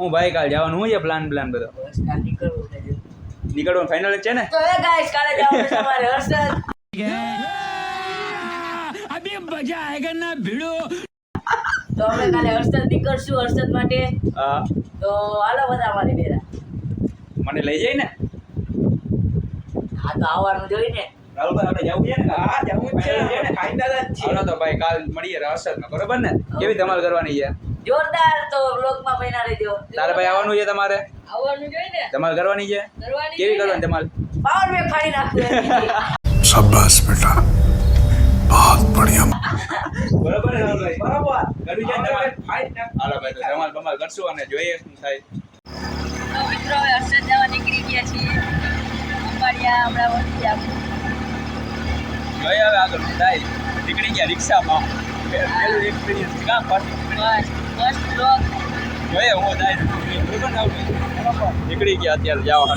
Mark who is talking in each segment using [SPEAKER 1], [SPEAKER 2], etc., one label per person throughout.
[SPEAKER 1] હું ભાઈ કાલ જવાનું હું છે પ્લાન પ્લાન બધો.
[SPEAKER 2] છે.
[SPEAKER 1] નીકળવાનું ફાઇનલ જ છે ને?
[SPEAKER 2] તો ગાઈસ કાલે જવાનું છે અમારે હર્ષદ. તો અમે કાલે હર્ષદ નીકળશું હર્ષદ માટે.
[SPEAKER 1] હા.
[SPEAKER 2] તો હાલો બધા અમારી બેરા
[SPEAKER 1] મને લઈ જાય ને?
[SPEAKER 2] હા તો આવવાનું જોઈ ને.
[SPEAKER 1] રાહુલભાઈ આપણે જવું છે ને?
[SPEAKER 3] હા, જવું છે.
[SPEAKER 1] Final ને?
[SPEAKER 3] Final જ છે.
[SPEAKER 1] તો ભાઈ કાલ મળીએ હર્ષદમાં બરોબર ને? કેવી ધમાલ કરવાની છે?
[SPEAKER 2] જોરદાર તો બ્લોગમાં રહી રહેજો.
[SPEAKER 1] તારે ભાઈ આવવાનું છે તમારે?
[SPEAKER 2] આવવાનું જોઈએ ને?
[SPEAKER 1] તમારે કરવાની છે? કેવી કરવાની તમારે?
[SPEAKER 2] પાવર મે ફાડી નાખું
[SPEAKER 4] શાબાશ બેટા. બહુત બઢિયા.
[SPEAKER 1] બરાબર
[SPEAKER 3] બરાબર.
[SPEAKER 1] ગડી જાય તમારે
[SPEAKER 3] ફાઈટ ના.
[SPEAKER 1] હાલો ભાઈ તો ધમાલ બમાલ કરશું અને જોઈએ શું થાય.
[SPEAKER 2] મિત્રો હવે અરસદ જવા નીકળી ગયા છીએ. અંબાડિયા
[SPEAKER 1] હવે આગળ થાય નીકળી ગયા રિક્ષામાં. નીકળી ગયા અત્યારે જવા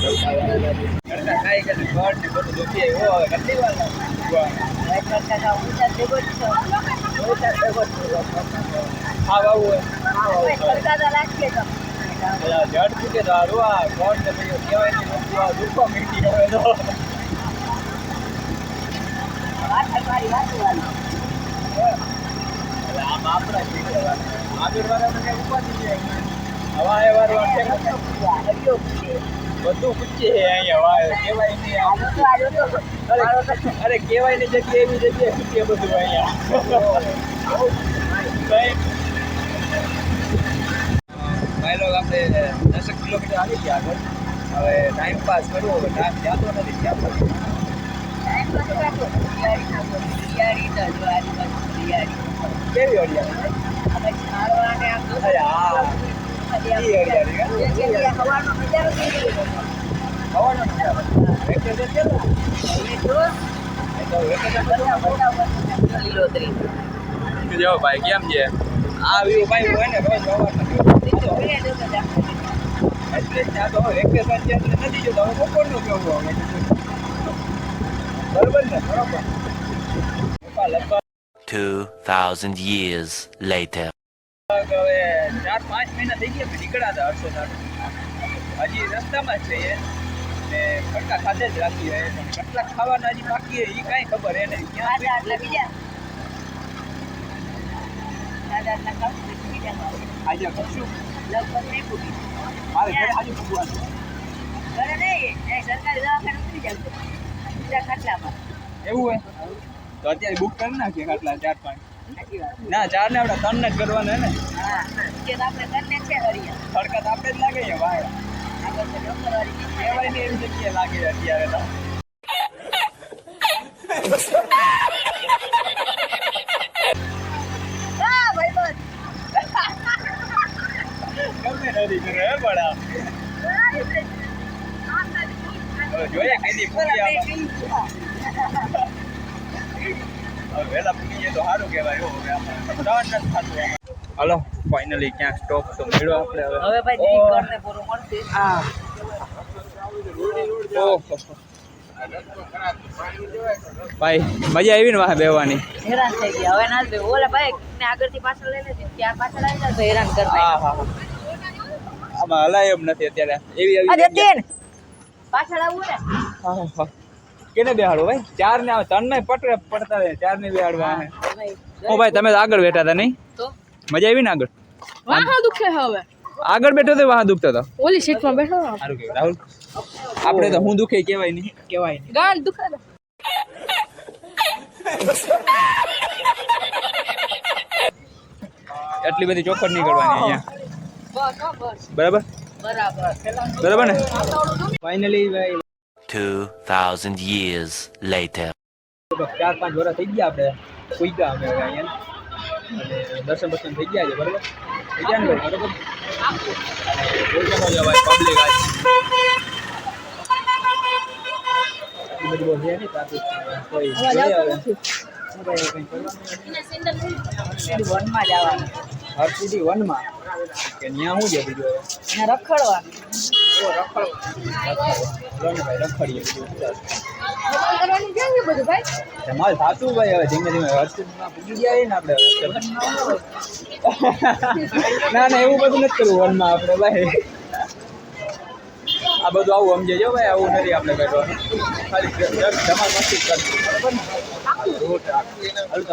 [SPEAKER 1] આમ આપણા હવા બધું પૂછે છે અહીંયા વાય કહેવાય નહીં અરે કહેવાયની એવી જગ્યાએ પૂછીએ બધું અહીંયા આપણે દસક કિલોમીટર આવી ગયા આગળ હવે ટાઈમ પાસ કરવો હવે ટાઈમ જતો નથી ત્યાં કેવી હરિયાળી કેમ છે આ વ્યૂ ભાઈ હોય ને રોજ બરોબર ને? બરોબર.
[SPEAKER 5] 2,000 years later.
[SPEAKER 1] હવે ચાર પાંચ મહિના થઈ ગયા નીકળ્યા હતા હર્ષો સાથે હજી રસ્તામાં જ છે એ ને કટકા ખાધે જ રાખીએ પણ કેટલા ખાવાના હજી બાકી એ કાંઈ ખબર એને ક્યાં આજે કરશું મારે ઘરે આજે ભગવાન એવું હોય તો અત્યારે બુક કરી નાખીએ આટલા ચાર પાંચ. ના ચાર ને આપણે ત્રણ જ કરવાના ને? ખડકા તો આપણે જ લાગે છે ભાઈ કહેવાય ને એવી જગ્યાએ લાગે અત્યારે તો ગમે નથી કરે હે બડા હવે જોઈએ કઈ દી પૂરી આમાં હવે વહેલા પૂરી જાય તો સારું કહેવાય હો હવે આપણે ત્રણ નથી થતું આમાં હાલો ફાઇનલી ક્યાંક સ્ટોપ તો મળ્યો આપણે હવે.
[SPEAKER 2] હવે ભાઈ જરીક ઘરને પૂરું મળશે.
[SPEAKER 1] ઓહો ભાઈ મજા આવી ને વાહ બેવાની
[SPEAKER 2] હેરાન થઈ ગયા. હવે ના જ ભાઈ ઓલા ભાઈ ને આગળથી પાછળ લઈ લેજે ત્યાં પાછળ આવી જાય તો હેરાન
[SPEAKER 1] હા
[SPEAKER 2] કરવા
[SPEAKER 1] હા. આમાં હલાય એમ નથી અત્યારે. એવી
[SPEAKER 2] આ
[SPEAKER 1] એવી
[SPEAKER 2] જતીન પાછળ આવવું ને.
[SPEAKER 1] હા, હા. કેને બેહાડો ભાઈ? ચાર ને આવે ત્રણ ને પટરે પડતા રહે ચાર ને બેહાડવા હે
[SPEAKER 2] ભાઈ
[SPEAKER 1] ઓ ભાઈ તમે તો આગળ બેઠા હતા નહીં?
[SPEAKER 6] તો?
[SPEAKER 1] મજા આવી ને આગળ?
[SPEAKER 6] વાહ દુખે હવે.
[SPEAKER 1] આગળ બેઠો તે વાહ દુખતો હતો
[SPEAKER 6] ઓલી સીટમાં બેઠો
[SPEAKER 1] સારું કે રાહુલ. આપણે તો હું દુખે કહેવાય નહીં કહેવાય નહીં.
[SPEAKER 6] ગાલ દુખે
[SPEAKER 1] એટલી બધી ચોખટ નહીં કરવાની અહીંયા.
[SPEAKER 6] બસ હા, બસ.
[SPEAKER 1] બરાબર?
[SPEAKER 2] બરાબર.
[SPEAKER 1] બરાબર ને? ફાઇનલી ભાઈ.
[SPEAKER 5] 2,000 years later.
[SPEAKER 1] ચાર પાંચ વર્ષ થઈ ગયા આપણે. પૂગ્યા અમે અહીંયા. દર્શન બર્શન થઈ ગયા છે બરાબર? થઈ ગયા ને બરાબર? પબ્લિક આજ બધી બહુ નહીં traffic. કોઈ?
[SPEAKER 2] વનમાં જવાનું.
[SPEAKER 1] હરસિદ્ધિ વનમાં? કે ત્યાં શું છે બીજું
[SPEAKER 2] રખડવાનું.
[SPEAKER 1] લો ને ભાઈ હવે ધીમે ધીમે ને ના એવું બધું નથી કરવું વનમાં આપણે, ભાઈ. આ બધું આવું સમજે જો ભાઈ, આવું નથી આપણે કરવાનું. ખાલી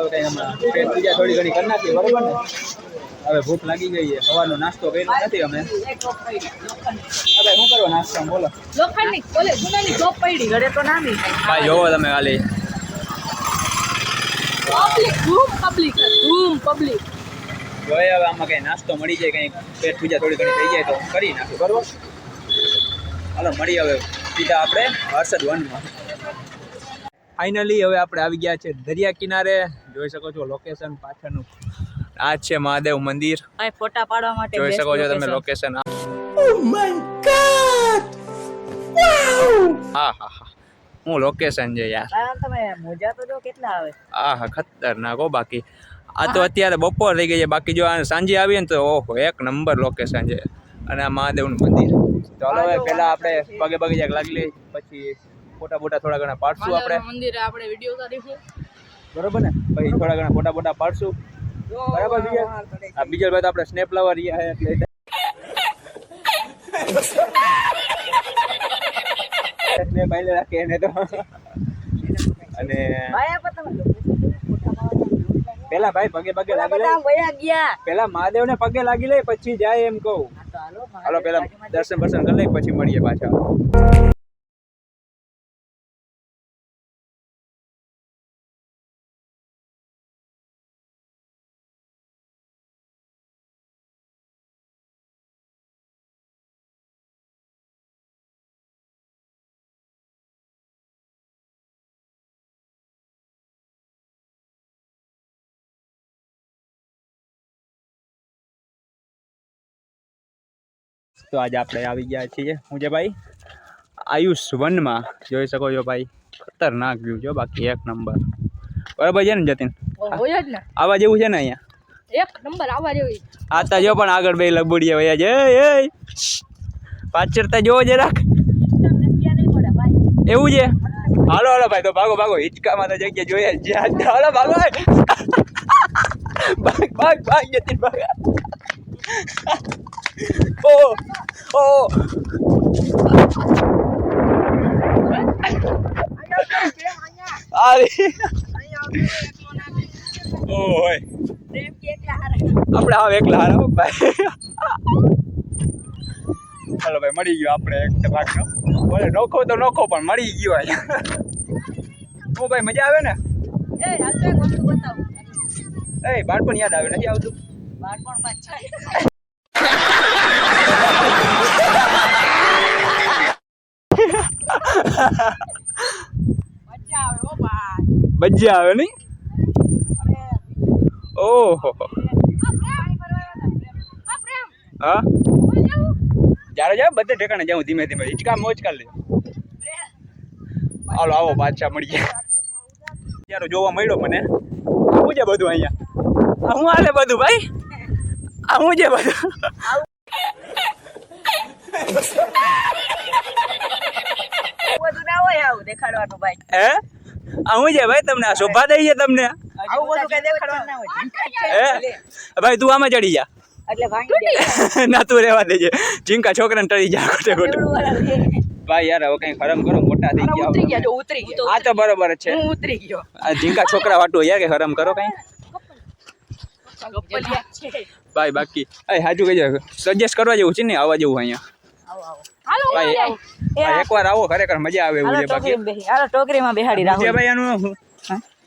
[SPEAKER 1] કંઈ હમણાં. થોડી ઘણી બરોબર ને? હવે ભૂખ લાગી ગઈ છે. સવારનો નાસ્તો કર્યો નથી અમે. હવે શું કરો નાસ્તો બોલો.
[SPEAKER 6] લોખંડની બોલે ગુનાની જોબ પડી ઘરે તો નાની
[SPEAKER 1] ભાઈ જોવો તમે ખાલી.
[SPEAKER 6] પબ્લિક ધૂમ પબ્લિક ધૂમ પબ્લિક
[SPEAKER 1] જોઈએ હવે આમાં કઈ નાસ્તો મળી જાય કંઈ પેટ પૂજા થોડી ઘણી થઈ જાય તો કરી નાખું બરોબર? હાલો મળી હવે સીધા આપણે હર્ષદ વનમાં. ફાઇનલી હવે આપણે આવી ગયા છે દરિયા કિનારે. જોઈ શકો છો લોકેશન પાછળનું. આ છે મહાદેવ મંદિર.
[SPEAKER 2] અહીં ફોટા પાડવા માટે
[SPEAKER 1] જોઈ શકો છો તમે. લોકેશન હા હા હા. હું લોકેશન છે યાર.
[SPEAKER 2] તમે મોજા તો જો કેટલા આવે.
[SPEAKER 1] આ હા ખતરનાક હો બાકી. આ તો અત્યારે બપોર થઈ ગઈ છે. બાકી જો આ સાંજે આવીએ ને તો ઓહો એક નંબર લોકેશન છે. અને આ મહાદેવનું મંદિર. ચાલો હવે પહેલા આપણે પગે પગે જાક લાગી લઈ પછી ફોટા બોટા થોડા ઘણા પાડશું આપણે.
[SPEAKER 6] મંદિર આપણે વીડિયો ઉતારીશું
[SPEAKER 1] બરોબર ને? પછી થોડા ઘણા ફોટા બોટા પાડશું. બરાબર બીજા? આ બીજા ભાઈ તો આપણે સ્નેપ લાવવા રહ્યા છે એટલે ભાઈ રાખે એને તો. અને પેલા ભાઈ પગે પગે લાગી લે. પેલા મહાદેવને પગે લાગી લે પછી જાય એમ કહું.
[SPEAKER 2] હાલો
[SPEAKER 1] હાલો પેલા દર્શન બર્શન કરી લઈ પછી મળીએ પાછા. તો આજે આપણે આવી ગયા છીએ. હું છે ભાઈ? આયુષ વનમાં. જોઈ શકો છો ભાઈ ખતરનાક વ્યૂ જો બાકી એક નંબર બરાબર છે ને જતીન?
[SPEAKER 6] હોય જ ને.
[SPEAKER 1] આવા જેવું છે ને અહીંયા?
[SPEAKER 6] એક નંબર આવવા જેવી
[SPEAKER 1] આતા જો પણ આગળ બે લબુડિયા વયા છે. એ એ. પાછળતા જોવો જરાક.
[SPEAKER 2] જગ્યા નહીં મળે ભાઈ?
[SPEAKER 1] એવું છે? હાલો હાલો ભાઈ તો ભાગો ભાગો. હિચકામાં તો જગ્યા જોઈએ જ છે. હાલો ભાગો. ભાગ ભાગ ભાગ જતીન ભાગ.
[SPEAKER 2] Oh! હારા
[SPEAKER 1] આપણે આવ એકલા હારો ભાઈ. ચાલો ભાઈ મળી ગયો આપણે એક ભાગનો ભલે નોખો તો નોખો પણ મળી ગયો હું ભાઈ મજા આવે ને?
[SPEAKER 2] એ
[SPEAKER 1] બાળપણ યાદ આવે નથી આવતું?
[SPEAKER 2] બાળપણમાં છે
[SPEAKER 6] મજા આવે ઓ ભાઈ.
[SPEAKER 1] મજા આવે નહીં? ઓહો. હા? જ્યારે જાય બધે ઠેકાણે જાઉં ધીમે ધીમે. હિચકા મોજ કરી લે. હાલો, આવો પાછા મળીએ. ત્યારે જોવા મળ્યો મને. આવું છે બધું અહીંયા? હું હાલે બધું ભાઈ? આવું છે બધું?
[SPEAKER 2] હોય આવું દેખાડવાનું ભાઈ.
[SPEAKER 1] હે? આ શું છે ભાઈ તમને? આ શોભા દઈ છે તમને?
[SPEAKER 2] આવું બધું કઈ દેખાડવાનું ના હોય.
[SPEAKER 1] હે? ભાઈ તું આમાં ચડી જા.
[SPEAKER 2] એટલે ભાંગી દે
[SPEAKER 1] ના તું રહેવા દેજે. જીંકા છોકરાને ટળી જા ખોટે ખોટે
[SPEAKER 2] એવડું વાળા છે.
[SPEAKER 1] ભાઈ યાર હવે કઈ હરમ કરો મોટા થઈ
[SPEAKER 6] અરે ઉતરી
[SPEAKER 1] ગયા
[SPEAKER 6] ગયા જો ઉતરી ગયો.
[SPEAKER 1] આ તો બરોબર જ છે.
[SPEAKER 6] હું ઉતરી ગયો.
[SPEAKER 1] આ જીંકા છોકરા વાટું યાર કે હરમ કરો કઈ?
[SPEAKER 6] ગપ્પલિયા છે.
[SPEAKER 1] ભાઈ બાકી. એ હાજુ કહેજો સજેસ્ટ કરવા જેવું છે ને આવવા જેવું અહીંયા?
[SPEAKER 2] આવો આવો.
[SPEAKER 6] હાલો હું જાઉં.
[SPEAKER 1] એકવાર આવો ખરેખર મજા આવે એવું છે બાકી
[SPEAKER 2] હાલો ટોકરીમાં બેહાડી
[SPEAKER 1] જે ભાઈ આનું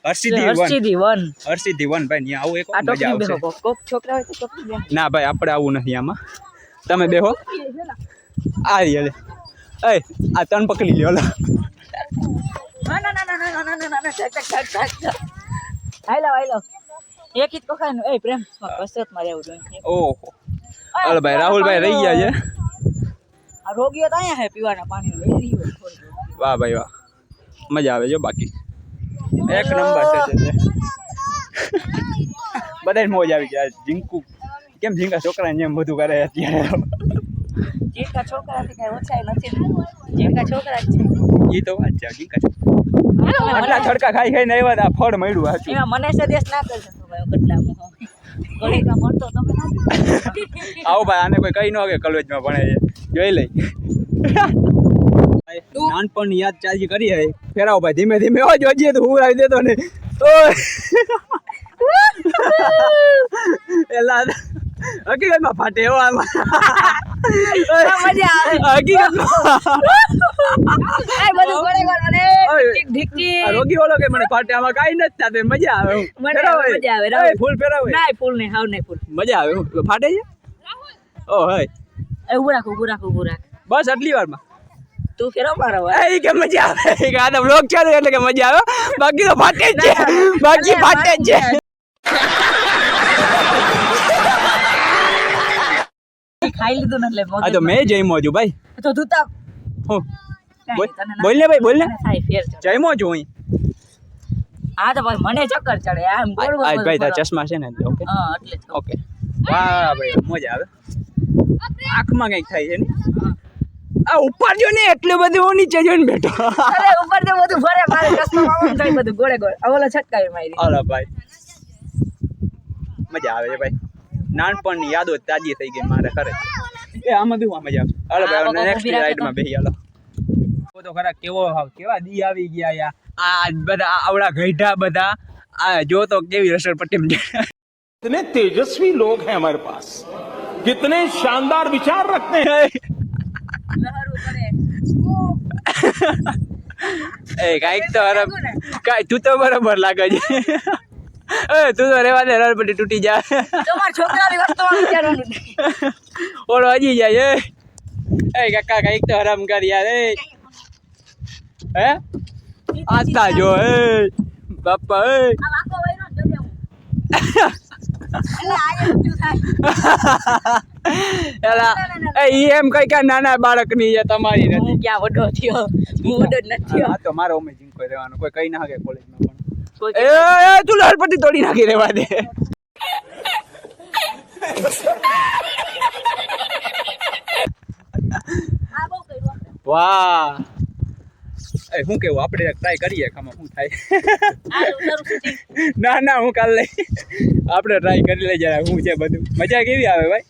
[SPEAKER 1] હર્ષિદી વન
[SPEAKER 2] હર્ષિદી વન
[SPEAKER 1] ભાઈ ત્યાં આવું એક મજા આવશે
[SPEAKER 2] કોક કોક છોકરા હોય તો ટોકરી બેહો
[SPEAKER 1] ના ભાઈ આપણે આવું નથી આમાં તમે બેહો આ રે એ આ તન પકડી લ્યો લો
[SPEAKER 2] ના ના ના ના ના ના ના ના ના ઝક ઝક ઝક ઝક ઝક હાલો હાલો એક જ કોખાનું એ પ્રેમ કસરતમાં રહેવું જોઈએ
[SPEAKER 1] ઓહો હાલો ભાઈ રાહુલભાઈ રહી ગયા છે
[SPEAKER 2] રોગીઓ તો અહીંયા હે પીવાના પાણી
[SPEAKER 1] વાહ ભાઈ વાહ. મજા આવે જો બાકી. એક નંબર છે જે. બધાય મોજ આવી ગયા. જીંકુ કેમ જીંકા છોકરાને જેમ બધું કરે અત્યારે?
[SPEAKER 2] જીણકા છોકરાથી કઈ નથી. ને. જીણકા છોકરા જ છે.
[SPEAKER 1] એ તો વાત છે કાંઈ.
[SPEAKER 2] તમે
[SPEAKER 1] આટલા ખાઈ ખાઈને આવ્યા ફળ મળ્યું
[SPEAKER 2] એમાં મને સદેશ ના કરશો ભાઈ કેટલા
[SPEAKER 1] આવો ભાઈ આને કોઈ કઈ ન કે કોલેજમાં ભણે છે. જોઈ લઈ. નાનપણની યાદ ચાલજી કરી હવે ફેરાવો ભાઈ ધીમે ધીમે. હો જોજે તો હું આવી દેતો ને. તો એલા હકીકતમાં ફાટે એવો આમાં. હકીકતમાં.
[SPEAKER 2] બધું
[SPEAKER 1] રોગી ઓલો કે મને પાર્ટી આમાં કાઈ નથી થાતે મજા આવે
[SPEAKER 2] મને મજા આવે, રાહુલ.
[SPEAKER 1] ફૂલ ફેરાવે.
[SPEAKER 2] નાય ફૂલ ને હાવ નહીં ફૂલ.
[SPEAKER 1] મજા આવે. ફાટે છે? ઓ હોય.
[SPEAKER 2] એ ઊભો રાખો ઊભો રાખો ઊભો રાખ.
[SPEAKER 1] બસ આટલી વારમાં.
[SPEAKER 2] તું ફેરો મારો
[SPEAKER 1] એ કે મજા આવે. કે આ બ્લોગ ચાલુ એટલે કે મજા આવે. બાકી તો ફાટે જ છે. બાકી ફાટે જ છે.
[SPEAKER 2] ખાઈ લીધું ને એટલે
[SPEAKER 1] આ તો મેં જઈમો છું ભાઈ.
[SPEAKER 2] તો તું તા
[SPEAKER 1] હું. બોલ
[SPEAKER 2] ના-
[SPEAKER 1] ભાઈ બોલ ને.
[SPEAKER 2] ફેર
[SPEAKER 1] છું અહીં.
[SPEAKER 2] હા તો ભાઈ મને ચક્કર ચડે આમ ગોળ ગોળ
[SPEAKER 1] ભાઈ તારા ચશ્મા છે ને ઓકે
[SPEAKER 2] હા એટલે
[SPEAKER 1] ઓકે વાહ ભાઈ મજા આવે. આંખમાં કંઈક થાય છે ને? આ ઉપર જો ને એટલું બધું હું નીચે જોઈને બેઠો.
[SPEAKER 2] અરે ઉપર તો બધું ફરે મારે ચશ્મા માં થાય બધું ગોળે ગોળે. આ ઓલો છટકાવી મારી.
[SPEAKER 1] અરે ભાઈ. મજા આવે છે ભાઈ. નાનપણની યાદો તાજી થઈ ગઈ મારે ખરે. એ આમાં બી મજા આવે? હાલો ભાઈ નેક્સ્ટ રાઈડમાં બેસી હાલો. તો ખરા કેવો હાવ કેવા દી આવી ગયા યા આ બધા આવડા ગઈઢા બધા આ જો તો કેવી રસરપટ્ટી છે
[SPEAKER 3] कितने तेजस्वी लोग हैं हमारे पास कितने शानदार विचार रखते हैं
[SPEAKER 2] લહેરું પડે
[SPEAKER 1] એ કાંઈક તો હરમ કાંઈ તું તો બરાબર લાગે છે એ તું તો રેવા દે રસપટ્ટી તૂટી જાય
[SPEAKER 2] તમારા છોકરાની વસ્તુમાં વિચારવાનું નહીં
[SPEAKER 1] ઓલો હજી જાય એ એ કાકા કાંઈક તો હરામ કર યાર એ હે? આસ્તા જો એ બાપા એ. એલા એ એમ કઈ કા નાના બાળકની છે તમારી નથી.
[SPEAKER 2] હું ક્યાં વડો થયો? હું વડો જ નથી થયો.
[SPEAKER 1] આ તો મારો અમે જીંકો રહેવાનો કોઈ કઈ ના શકે કોલેજમાં પણ. એ એ તું લાલપટ્ટી તોડી નાખી રેવા દે.
[SPEAKER 2] આ બહુ કર્યું આપણે.
[SPEAKER 1] વાહ. શું કેવું? આપણે ટ્રાય કરીએ ખામાં શું થાય. ના ના હું કાલ લઈ આપણે ટ્રાય કરી લઈ જરા શું છે બધું. મજા કેવી આવે ભાઈ.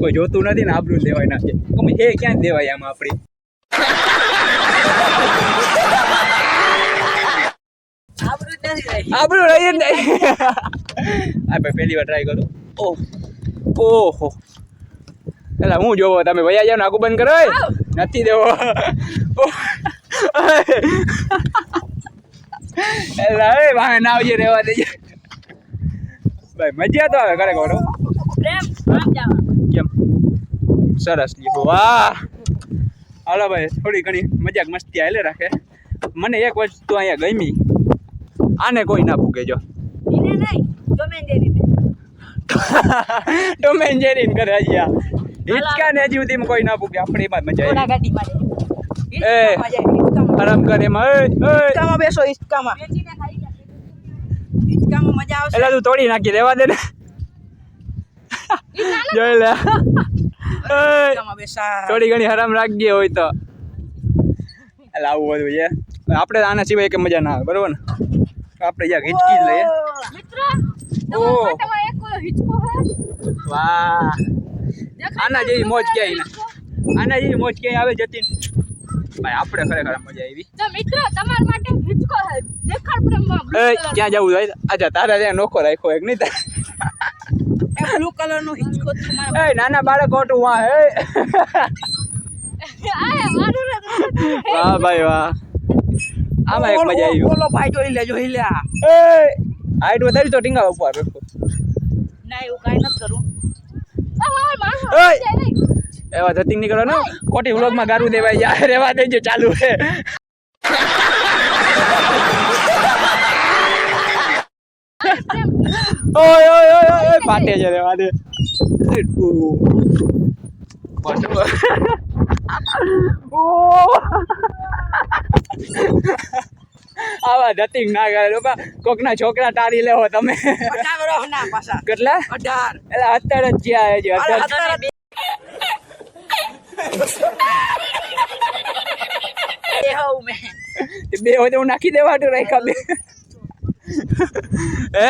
[SPEAKER 1] કોઈ જોતું નથી ને આપણું દેવાય ના. છે અમે હે ક્યાં દેવાય આમાં આપણી?
[SPEAKER 2] આપણું રહી.
[SPEAKER 1] જ નહીં. આ ભાઈ પહેલી વાર ટ્રાય કરું. ઓહ. ઓહો. એટલે હું જોવો? તમે ભૈયા જાવ ને આગુ બંધ કરો. નથી દેવો. એ વાહે ના આવજે રહેવા દેજે ભાઈ મજા તો આવે ઘરે હો.
[SPEAKER 2] પ્રેમ આમ જવાનું.
[SPEAKER 1] કેમ? સરસ લીધો. વાહ! હાલો ભાઈ થોડી ઘણી મજાક મસ્તી હાલે રાખે. મને એક વસ્તુ અહીંયા ગમી. આને કોઈ ના પૂગે જો.
[SPEAKER 2] એને નહીં ગમે તે રીતે.
[SPEAKER 1] ટોમ એન્ડ જેરી ને કરે અહીંયા હિચકા ને હજી સુધી કોઈ ના પૂગે આપણે એમાં મજા આવી. એ. આરામ કરે એમાં એ.
[SPEAKER 6] બેસો હિંચકામાં
[SPEAKER 2] વેચીને
[SPEAKER 6] હિંચકામાં મજા આવશે
[SPEAKER 1] એટલે તું તોડી નાખી રહેવા દે ને જોઈ લે થોડી ઘણી હરામ રાખજે હોય તો એટલે આવું બધું છે આપણે આના સિવાય કે મજા ના આવે બરોબર ને આપણે જ્યાં હિચકી જ લઈએ વાહ આના જેવી મોજ ક્યાંય ના આના જેવી મોજ ક્યાંય આવે જતીન ભાઈ આપણે ખરેખર મજા આવી.
[SPEAKER 6] તો મિત્ર તમારા માટે હિંચકો હે દેખાડ પ્રેમમાં
[SPEAKER 1] એ ક્યાં જવું ભાઈ અચ્છા તારા ત્યાં નોખો રાખ્યો એક નહીં તારે?
[SPEAKER 6] બ્લુ કલર નો હિંચકો તમારા.
[SPEAKER 1] એ નાના બાળક ઓટું વા હે
[SPEAKER 6] આ મારું ને
[SPEAKER 1] વાહ ભાઈ વાહ. આમાં એક મજા આવી.
[SPEAKER 6] ઓલો ભાઈ જોઈ લે જોઈ લે
[SPEAKER 1] એ હાઈટ વધારી તો ટીંગા ઉપર. રાખો
[SPEAKER 2] ના એવું કાઈ નથી કરું
[SPEAKER 1] ઓય એવા ધતિંગ નીકળો ને ખોટી વ્લોગમાં ગારું દેવાય જાય રેવા દેજો ચાલુ છે. ઓય ઓય ઓય ઓય ફાટે છે રેવા દે. આવા ધતિંગ ના કરે લોકો કોકના છોકરા તારી લેવો તમે.
[SPEAKER 6] ના
[SPEAKER 1] કેટલા?
[SPEAKER 6] અઢાર.
[SPEAKER 1] એટલે અત્યારે જ જ્યાં હજી અત્યારે
[SPEAKER 2] મેં
[SPEAKER 1] બે હોય તો હું નાખી દેવાટું રાખ્યા બે. હે?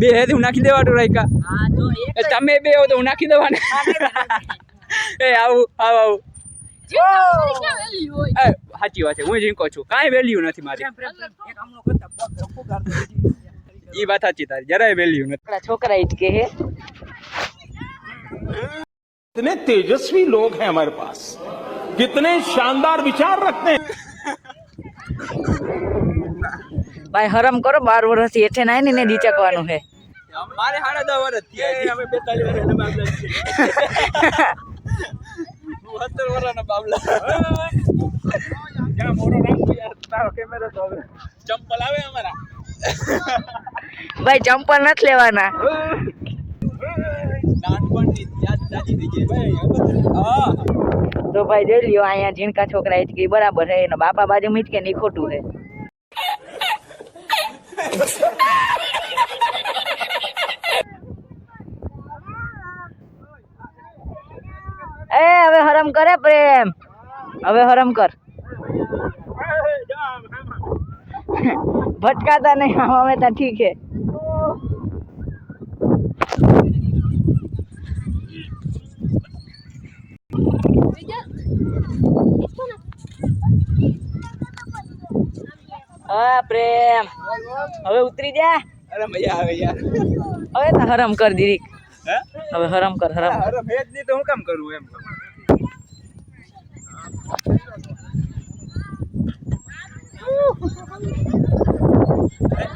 [SPEAKER 1] બે હે તો હું નાખી દેવાનું રાખ્યા
[SPEAKER 2] તો
[SPEAKER 1] તમે બે હો તો હું નાખી દેવાના. એ આવું આવું આવું. સાચી વાત છે હું જીંકો છું. કાંઈ વેલ્યુ નથી મારી. એ વાત સાચી તારી જરાય વેલ્યુ નથી.
[SPEAKER 2] છોકરા ઈ કે હે.
[SPEAKER 3] कितने तेजस्वी लोग हैं हमारे पास कितने शानदार विचार रखते हैं
[SPEAKER 2] ભાઈ હરમ કરો બાર વર્ષથી હેઠે નાય ને ને દીચકવાનું હે
[SPEAKER 1] મારે સાડા દસ વર્ષ થયા અમે બેતાલીસ વર્ષના બાબલા હું સત્તર વર્ષના બાબલા જ્યાં મોરો રાખું યાર તારો કેમેરો તો હવે ચંપલ આવે અમારા
[SPEAKER 2] ભાઈ ચંપલ નથી લેવાના
[SPEAKER 1] નાનપણની યાદ તાજી થઈ ગઈ ભાઈ હા.
[SPEAKER 2] તો ભાઈ જોઈ લ્યો અહીંયા ઝીણકા છોકરા જ કે બરાબર હે એનો બાપા બાજુ મીચ કે નહીં ખોટું હે એ હવે હરમ કરે પ્રેમ. હવે હરમ કર. ભટકાતા નહીં અમે તો ઠીક હે હા પ્રેમ. હવે ઉતરી જા.
[SPEAKER 1] અરે મજા આવે યાર.
[SPEAKER 2] હવે તો હરમ કર દીરીક. હવે હરમ કર હરમ
[SPEAKER 1] હરમ હેજ નહીં તો હું કામ કરું એમ?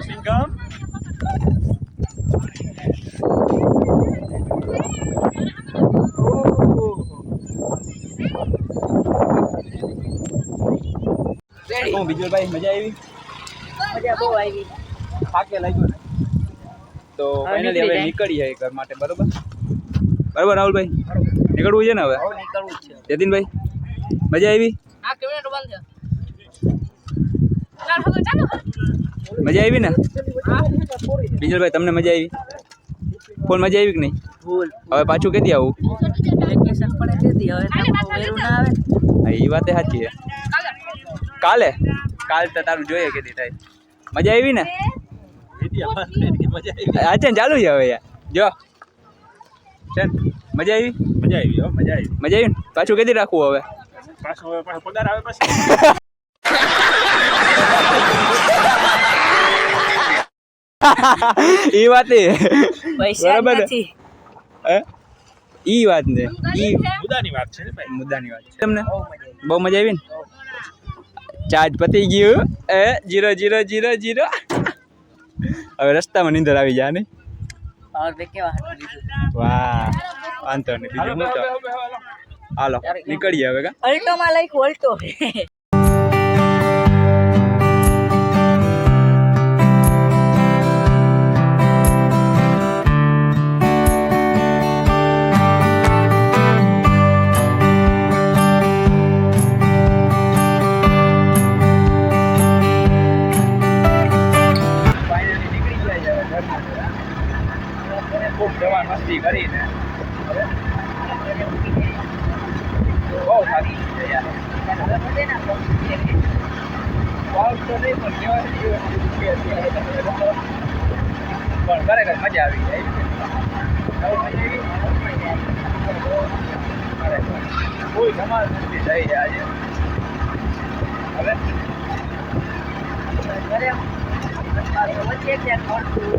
[SPEAKER 1] સિંગમ. હું બીજું ભાઈ મજા આવી?
[SPEAKER 2] મજા બહુ આવી.
[SPEAKER 1] થાકે લાગ્યો ને? તો ફાઇનલી હવે
[SPEAKER 2] નીકળી જાય.
[SPEAKER 1] ઘર માટે બરોબર? બરોબર રાહુલભાઈ? નીકળવું છે ને હવે?
[SPEAKER 2] નીકળવું છે.
[SPEAKER 1] જતીનભાઈ? મજા આવી?
[SPEAKER 2] આ કેમેરો બંધ
[SPEAKER 1] મજા આવી ને? બીજલભાઈ તમને મજા આવી? ફોન મજા આવી કે નહીં? હવે પાછું કેદી આવું? એ વાત સાચી છે. કાલે. કાલ? તો તારું જોઈએ કેદી થાય. મજા આવી ને? અચન ચાલુ છે હવે યાર જો. ચન મજા આવી?
[SPEAKER 3] મજા આવી મજા આવી.
[SPEAKER 1] મજા આવી પાછું કેદી રાખવું હવે?
[SPEAKER 3] પાછું હવે પાછું પગાર આવે
[SPEAKER 1] ઈ વાત બરાબર ઈ વાત ને
[SPEAKER 3] મુદ્દાની વાત છે
[SPEAKER 1] મુદ્દાની વાત છે. તમને? બહુ મજા આવી ને? ચાર્જ પતી ગયું. એ જીરો જીરો જીરો જીરો. હવે રસ્તામાં નીંદર આવી જાય ને
[SPEAKER 2] હવે બે કેવા હાટું લીધું?
[SPEAKER 1] વાહ વાંધો નહીં બીજું શું તો હાલો. નીકળીએ હવે કા?
[SPEAKER 2] અલ્ટોમાં
[SPEAKER 1] મસ્તી કરીને. બહુ થાકી પણ ખરેખર મજા આવી જાય. કોઈ ધમાલ થઈ છે આજે. હવે?
[SPEAKER 2] વચ્ચે ક્યાંક મળતું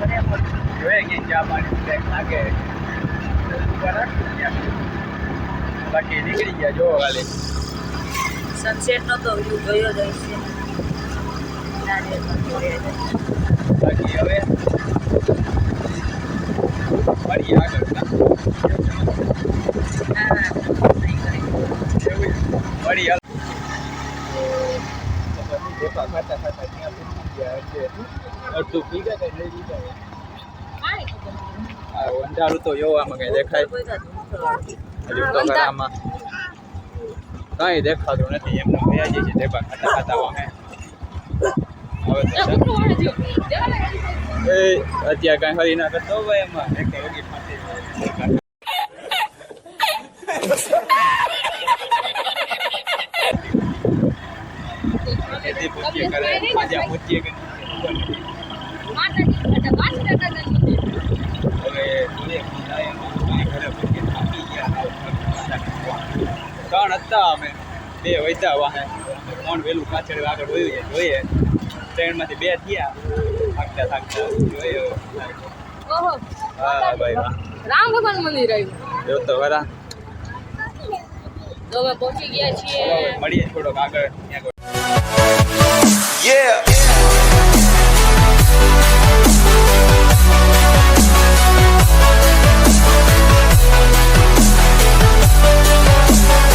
[SPEAKER 2] બરાબર
[SPEAKER 1] જોઈએ કે ચા પાણી કંઈક લાગે. ઊભા રાખશું ત્યાં. બાકી નીકળી ગયા જોવો ખાલી.
[SPEAKER 2] સનસેટ નો તો વ્યૂ જોયો જ હશે.
[SPEAKER 1] બાકી હવે મળીએ આગળ. તો ખાતા ખાતા ત્યાં અડધું પી ગયા લઈ લીધા અંધારું તો જોવામાં કઈ દેખાય. હજુ તો ઘરામાં કઈ દેખાતું નથી. એમને ભયા જઈએ અમે હવે એ અત્યારે કઈ હરી કરતો ભાઈ એમાં. ત્રણ હતા અમે. બે વૈતા વાહે. ત્રણ વહેલું પાછળ આગળ વયું છે જોઈએ. ટ્રેનમાંથી બે થયા. થાકતા થાકતા થાય. હા ભાઈ વાહ.
[SPEAKER 6] રામ ભગવાન મંદિર આવ્યું.
[SPEAKER 1] જો તો ખરા
[SPEAKER 6] તો અમે પહોંચી ગયા છીએ.
[SPEAKER 1] મળીએ થોડોક આગળ ત્યાં